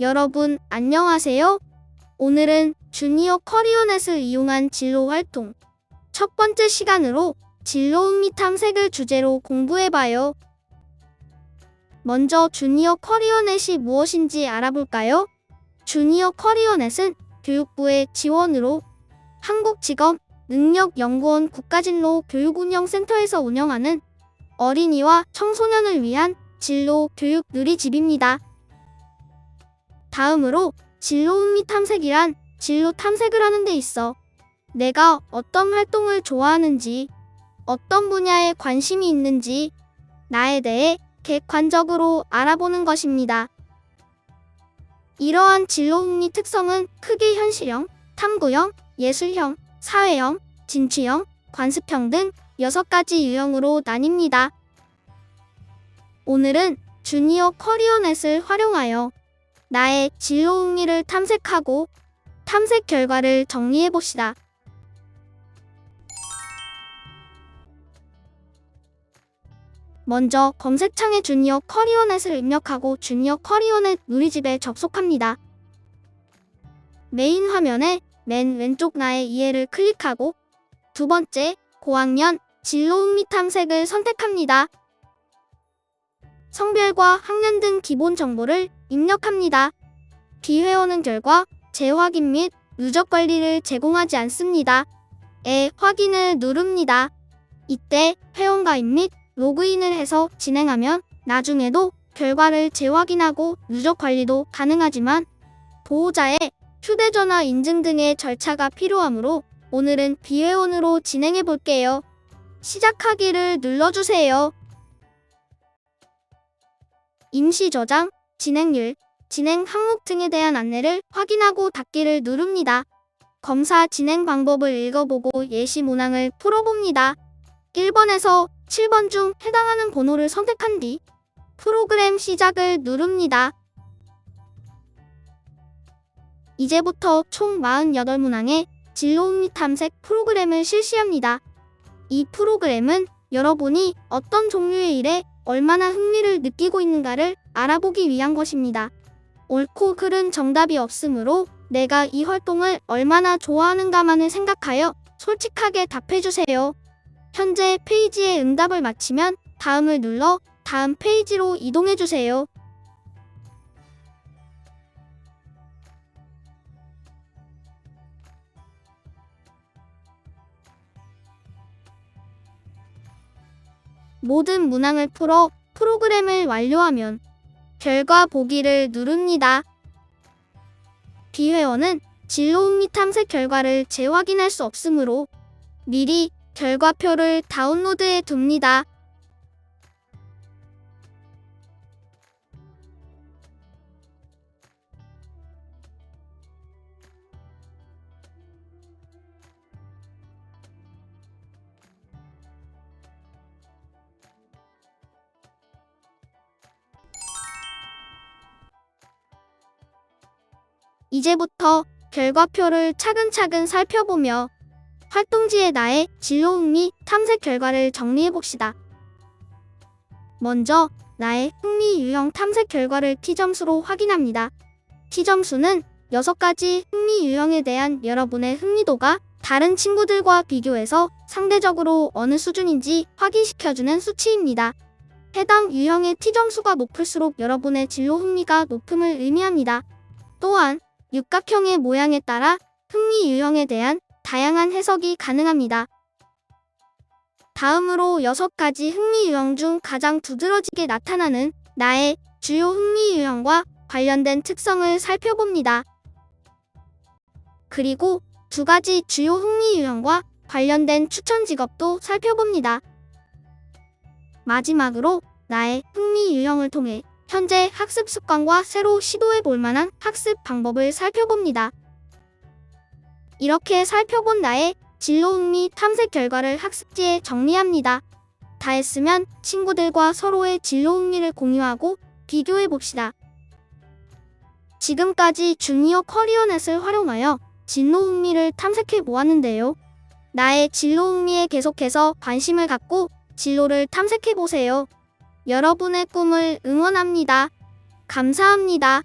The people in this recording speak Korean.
여러분 안녕하세요. 오늘은 주니어 커리어넷을 이용한 진로 활동 첫 번째 시간으로 진로 흥미 탐색을 주제로 공부해봐요. 먼저 주니어 커리어넷이 무엇인지 알아볼까요? 주니어 커리어넷은 교육부의 지원으로 한국직업 능력연구원 국가진로 교육운영센터에서 운영하는 어린이와 청소년을 위한 진로 교육 누리집입니다. 다음으로 진로 흥미 탐색이란 진로 탐색을 하는 데 있어 내가 어떤 활동을 좋아하는지, 어떤 분야에 관심이 있는지, 나에 대해 객관적으로 알아보는 것입니다. 이러한 진로 흥미 특성은 크게 현실형, 탐구형, 예술형, 사회형, 진취형, 관습형 등 6가지 유형으로 나뉩니다. 오늘은 주니어 커리어넷을 활용하여 나의 진로 흥미를 탐색하고 탐색 결과를 정리해 봅시다. 먼저 검색창에 주니어 커리어넷을 입력하고 주니어 커리어넷 누리집에 접속합니다. 메인 화면에 맨 왼쪽 나의 이해를 클릭하고 두 번째 고학년 진로 흥미 탐색을 선택합니다. 성별과 학년 등 기본 정보를 입력합니다. 비회원은 결과 재확인 및 누적 관리를 제공하지 않습니다. 에 확인을 누릅니다. 이때 회원 가입 및 로그인을 해서 진행하면 나중에도 결과를 재확인하고 누적 관리도 가능하지만 보호자의 휴대전화 인증 등의 절차가 필요하므로 오늘은 비회원으로 진행해 볼게요. 시작하기를 눌러주세요. 임시 저장, 진행률, 진행 항목 등에 대한 안내를 확인하고 닫기를 누릅니다. 검사 진행 방법을 읽어보고 예시 문항을 풀어봅니다. 1번에서 7번 중 해당하는 번호를 선택한 뒤 프로그램 시작을 누릅니다. 이제부터 총 48문항의 진로흥미 탐색 프로그램을 실시합니다. 이 프로그램은 여러분이 어떤 종류의 일에 얼마나 흥미를 느끼고 있는가를 알아보기 위한 것입니다. 옳고 그른 정답이 없으므로 내가 이 활동을 얼마나 좋아하는가만을 생각하여 솔직하게 답해주세요. 현재 페이지의 응답을 마치면 다음을 눌러 다음 페이지로 이동해주세요. 모든 문항을 풀어 프로그램을 완료하면 결과 보기를 누릅니다. 비회원은 진로 흥미 탐색 결과를 재확인할 수 없으므로 미리 결과표를 다운로드해 둡니다. 이제부터 결과표를 차근차근 살펴보며 활동지의 나의 진로 흥미 탐색 결과를 정리해 봅시다. 먼저 나의 흥미 유형 탐색 결과를 T점수로 확인합니다. T점수는 6가지 흥미 유형에 대한 여러분의 흥미도가 다른 친구들과 비교해서 상대적으로 어느 수준인지 확인시켜주는 수치입니다. 해당 유형의 T점수가 높을수록 여러분의 진로 흥미가 높음을 의미합니다. 또한 육각형의 모양에 따라 흥미 유형에 대한 다양한 해석이 가능합니다. 다음으로 6가지 흥미 유형 중 가장 두드러지게 나타나는 나의 주요 흥미 유형과 관련된 특성을 살펴봅니다. 그리고 두 가지 주요 흥미 유형과 관련된 추천 직업도 살펴봅니다. 마지막으로 나의 흥미 유형을 통해 현재 학습 습관과 새로 시도해 볼 만한 학습 방법을 살펴봅니다. 이렇게 살펴본 나의 진로 흥미 탐색 결과를 학습지에 정리합니다. 다 했으면 친구들과 서로의 진로 흥미를 공유하고 비교해 봅시다. 지금까지 주니어 커리어넷을 활용하여 진로 흥미를 탐색해 보았는데요. 나의 진로 흥미에 계속해서 관심을 갖고 진로를 탐색해 보세요. 여러분의 꿈을 응원합니다. 감사합니다.